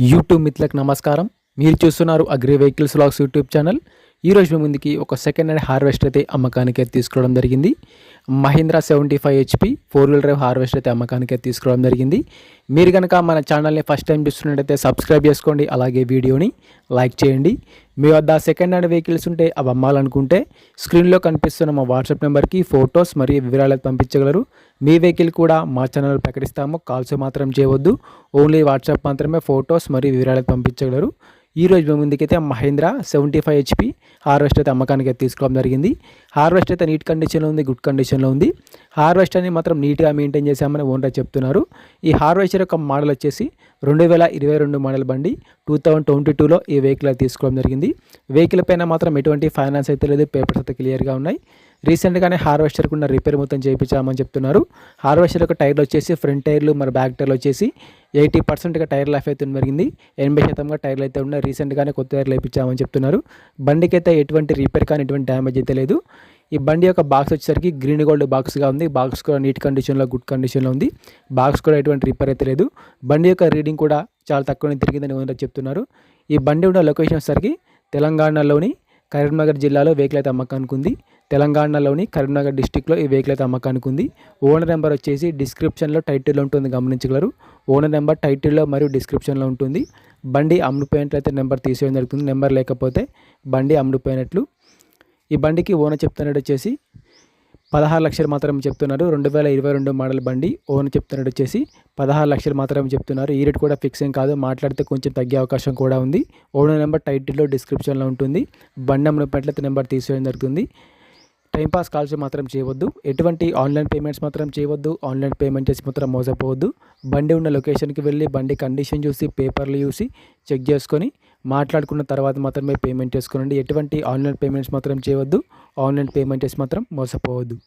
YouTube మిత్రులకు నమస్కారం. మీరు చూస్తున్నారు agri vehicles logs YouTube channel. ఈ రోజు మీ ముందుకి ఒక సెకండ్ హ్యాండ్ హార్వెస్టర్ అయితే అమ్మకానికి అయితే తీసుకోవడం జరిగింది. Mahindra seventy five HP four wheeler drive harvester అయితే అమ్మకానికి అయితే తీసుకోవడం జరిగింది. మీరు కనుక మన ఛానల్ని ఫస్ట్ టైం చూస్తున్నట్టయితే సబ్స్క్రైబ్ చేసుకోండి అలాగే వీడియోని లైక్ చేయండి. మీ వద్ద సెకండ్ హ్యాండ్ వెహికల్స్ ఉంటే అవి అమ్మాలనుకుంటే స్క్రీన్లో కనిపిస్తున్న మా వాట్సాప్ నెంబర్కి ఫొటోస్ మరియు వివరాలు పంపించగలరు. మీ వెహికల్ కూడా మా ఛానల్ ప్రకటిస్తాము. కాల్స్ మాత్రం చేయవద్దు. ఓన్లీ వాట్సాప్ మాత్రమే ఫొటోస్ మరియు వివరాలు పంపించగలరు. ఈ రోజు మేము ముందుకైతే Mahindra seventy five HP harvest అయితే అమ్మకానికి అయితే తీసుకోవడం జరిగింది. హార్వెస్ట్ అయితే నీట్ కండిషన్లో ఉంది గుడ్ కండిషన్లో ఉంది. హార్వెస్టర్ని మాత్రం నీట్గా మెయింటైన్ చేశామని ఓనర్ చెప్తున్నారు. ఈ హార్వెస్టర్ యొక్క మోడల్ వచ్చేసి రెండు వేల ఇరవై రెండు మోడల్ బండి టూ థౌజండ్ ట్వంటీ టూలో ఈ వెహికల్ తీసుకోవడం జరిగింది. వెహికల్ పైన మాత్రం ఎటువంటి ఫైనాన్స్ అయితే లేదు పేపర్స్ అయితే క్లియర్గా ఉన్నాయి. రీసెంట్గానే హార్వెస్టర్ ఉన్న రిపేర్ మొత్తం చేయించామని చెప్తున్నారు. హార్వెస్టర్ యొక్క టైర్లు వచ్చేసి ఫ్రంట్ టైర్లు మరి బ్యాక్ టైర్లు వచ్చేసి ఎయిటీ పర్సెంట్గా టైర్ లైఫ్ అయితే జరిగింది ఎనభై శాతంగా టైర్లు అయితే ఉన్నాయి. రీసెంట్గానే కొత్త టైర్లు వేయించామని చెప్తున్నారు. బండికి అయితే ఎటువంటి రిపేర్ కానీ ఎటువంటి డ్యామేజ్ అయితే లేదు. ఈ బండి యొక్క బాక్స్ వచ్చేసరికి గ్రీన్ గోల్డ్ బాక్స్గా ఉంది. బాక్స్ కూడా నీట్ కండిషన్లో గుడ్ కండిషన్లో ఉంది. బాక్స్ కూడా ఎటువంటి రిపేర్ అయితే లేదు. బండి యొక్క రీడింగ్ కూడా చాలా తక్కువనే తిరిగిందని ఓనర్ చెప్తున్నారు. ఈ బండి ఉన్న లొకేషన్ వచ్చేసరికి తెలంగాణలోని కరీంనగర్ జిల్లాలో వెహికల్ అయితే అమ్మకానికి ఉంది. తెలంగాణలోని కరీంనగర్ డిస్టిక్లో ఈ వెహికల్ అయితే అమ్మకానికి ఉంది. ఓనర్ నెంబర్ వచ్చేసి డిస్క్రిప్షన్లో టైటిల్లో ఉంటుంది గమనించగలరు. ఓనర్ నెంబర్ టైటిల్లో మరియు డిస్క్రిప్షన్లో ఉంటుంది. బండి అమ్ముడుపోయినట్లయితే నెంబర్ తీసేయడం జరుగుతుంది. నెంబర్ లేకపోతే బండి అమ్ముడుపోయినట్లు ఈ బండికి ఓనర్ చెప్తున్నట్టు వచ్చేసి పదహారు లక్షలు మాత్రం చెప్తున్నారు. రెండు వేల ఇరవై రెండు మోడల్ బండి ఓనర్ చెప్తున్నట్టు వచ్చేసి పదహారు లక్షలు మాత్రమే చెప్తున్నారు. ఈ రేట్ కూడా ఫిక్సింగ్ కాదు. మాట్లాడితే కొంచెం తగ్గే అవకాశం కూడా ఉంది. ఓనర్ నెంబర్ టైటిల్లో డిస్క్రిప్షన్లో ఉంటుంది. బండి పట్ల నెంబర్ తీసుకోవడం జరుగుతుంది. టైంపాస్ కాల్స్ మాత్రం చేయవద్దు. ఎటువంటి ఆన్లైన్ పేమెంట్స్ మాత్రం చేయవద్దు. ఆన్లైన్ పేమెంట్ చేసి మాత్రం మోసపోవద్దు. బండి ఉన్న లొకేషన్కి వెళ్ళి బండి కండిషన్ చూసి పేపర్లు చూసి చెక్ చేసుకొని మాట్లాడుకున్న తర్వాత మాత్రమే పేమెంట్ చేసుకోనండి. ఎటువంటి ఆన్లైన్ పేమెంట్స్ మాత్రం చేయవద్దు. ఆన్లైన్ పేమెంట్ చేసి మాత్రం మోసపోవద్దు.